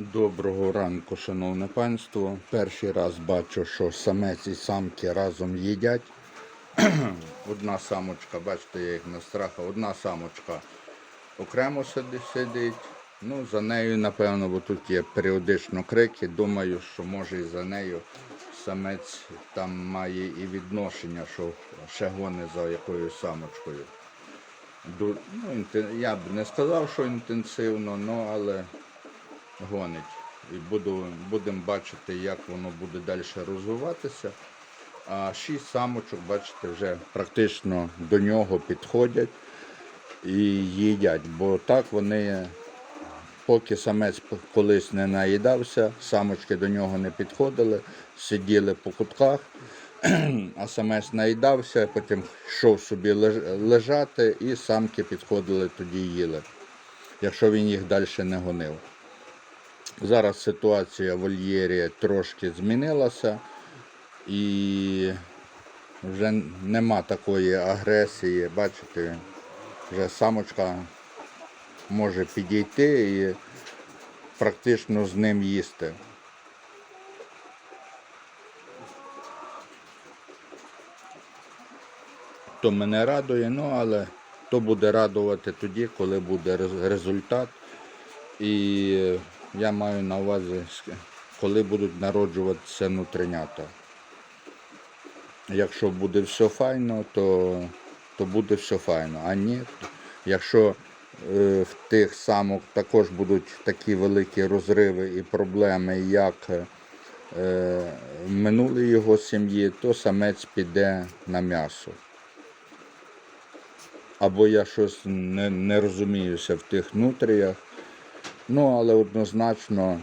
Доброго ранку, шановне панство. Перший раз бачу, що самець і самки разом їдять. Одна самочка, бачите, я їх настрахав, одна самочка окремо сиди- сидить. Ну, за нею, напевно, бо тут є періодично крики. Думаю, що може і за нею самець там має і відношення, що ще гони за якоюсь самочкою. Ну, я б не сказав, що інтенсивно, але гонить. І буду, будемо бачити, як воно буде далі розвиватися. А шість самочок, бачите, вже практично до нього підходять і їдять. Бо так вони, поки самець колись не наїдався, самочки до нього не підходили, сиділи по кутках, а самець наїдався, потім йшов собі лежати, і самки підходили тоді їли, якщо він їх далі не гонив. Зараз ситуація в вольєрі трошки змінилася і вже нема такої агресії. Бачите, вже самочка може підійти і практично з ним їсти. То мене радує, ну але то буде радувати тоді, коли буде результат. І я маю на увазі, коли будуть народжуватися нутринята. Якщо буде все файно, то, то буде все файно. А ні, якщо е, в тих самок також будуть такі великі розриви і проблеми, як е, в минулій його сім'ї, то самець піде на м'ясо. Або я щось не, не розуміюся в тих нутріях. Ну, але однозначно,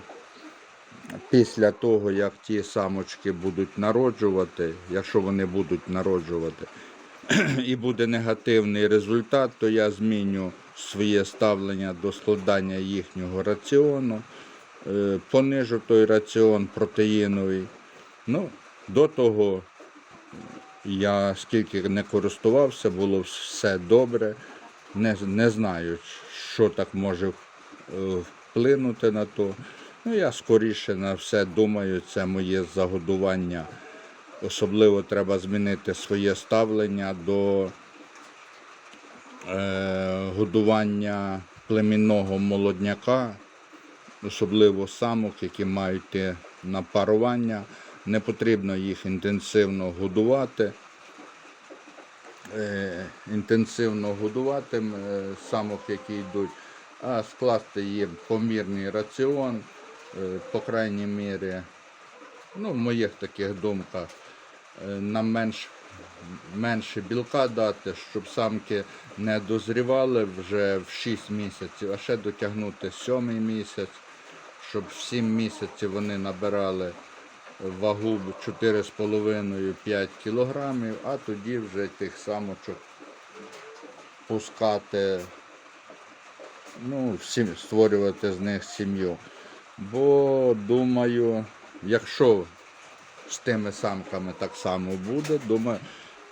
після того, як ті самочки будуть народжувати, якщо вони будуть народжувати, і буде негативний результат, то я зміню своє ставлення до складання їхнього раціону, е, понижу той раціон протеїновий. Ну, до того я скільки не користувався, було все добре. Не, не знаю, що так може е, вплинути на то. Ну, я скоріше на все думаю, це моє загодування. Особливо треба змінити своє ставлення до е, годування племінного молодняка, особливо самок, які мають йти на парування. Не потрібно їх інтенсивно годувати. Е, інтенсивно годувати е, самок, які йдуть, а скласти їм помірний раціон, е, по крайній мірі, ну, в моїх таких думках, е, на менш, менше білка дати, щоб самки не дозрівали вже в 6 місяців, а ще дотягнути 7 місяць, щоб в 7 місяців вони набирали вагу 4,5-5 кілограмів, а тоді вже тих самочок пускати, ну, створювати з них сім'ю. Бо думаю, якщо з тими самками так само буде, думаю,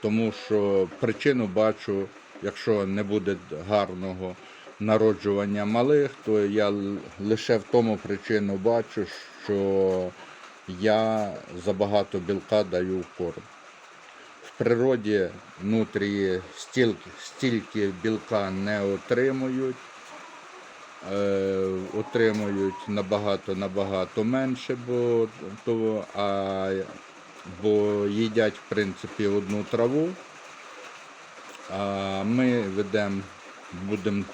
тому що причину бачу, якщо не буде гарного народжування малих, то я лише в тому причину бачу, що я забагато білка даю в корм. В природі нутрії стільки, стільки білка не отримують, отримують набагато набагато менше, бо, то, а, бо їдять в принципі одну траву. А ми ведемо, будем,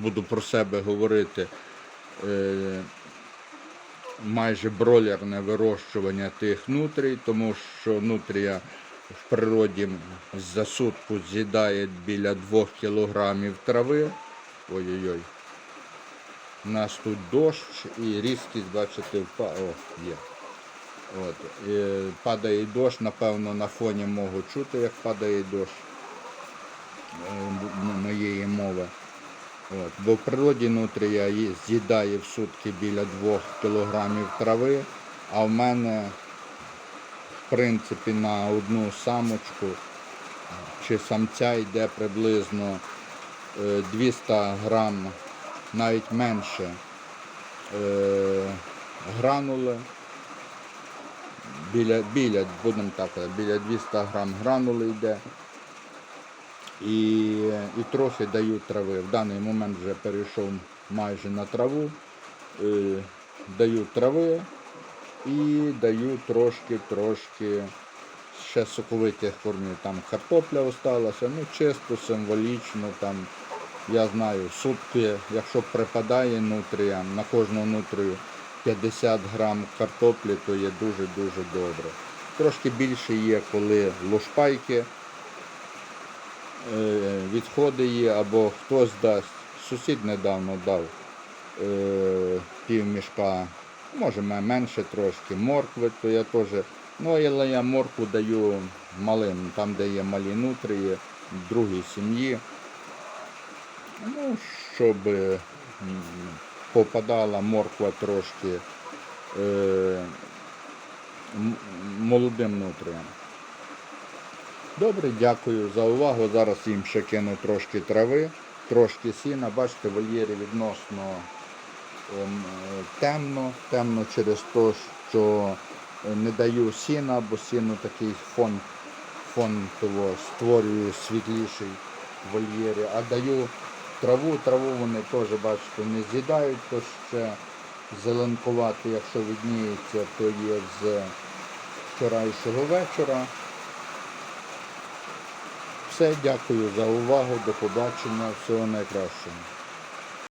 буду про себе говорити. Е, майже бролерне вирощування тих нутрій, тому що нутрія в природі за сутку з'їдає біля 2 кілограмів трави. Ой-ой-ой. Нас тут дощ і різкість, бачите, впа... О, є. От. І падає дощ, напевно, на фоні можу чути, як падає дощ е, моєї мови. От. Бо в природі нутрія з'їдає в сутки біля 2 кілограмів трави, а в мене, в принципі, на одну самочку чи самця йде приблизно е, 200 грам, навіть менше е, гранули. Біля, біля, будемо так, біля 200 грам гранули йде. І, і трохи даю трави. В даний момент вже перейшов майже на траву. Е, даю трави і даю трошки, трошки ще соковитих кормів. Там картопля осталася, ну чисто, символічно. Там, я знаю, сутки, якщо припадає нутрія, на кожну нутрію 50 грам картоплі, то є дуже-дуже добре. Трошки більше є, коли лушпайки е, відходи є, або хтось дасть. Сусід недавно дав е, пів мішка, може менше трошки, моркви, то я теж. Ну, але я моркву даю малим, там, де є малі нутрії, другій сім'ї. Ну, щоб е, попадала морква трошки е, молодим нутріям. Добре, дякую за увагу. Зараз їм ще кину трошки трави, трошки сіна. Бачите, вольєрі відносно ем, темно, темно через те, що не даю сіна, бо сіно такий фон, фон того створює світліший в вольєрі, а даю траву, траву вони теж, бачите, не з'їдають, то ще зеленкувати, якщо відніється, то є з вчорашнього вечора. Все, дякую за увагу, до побачення, всього найкращого.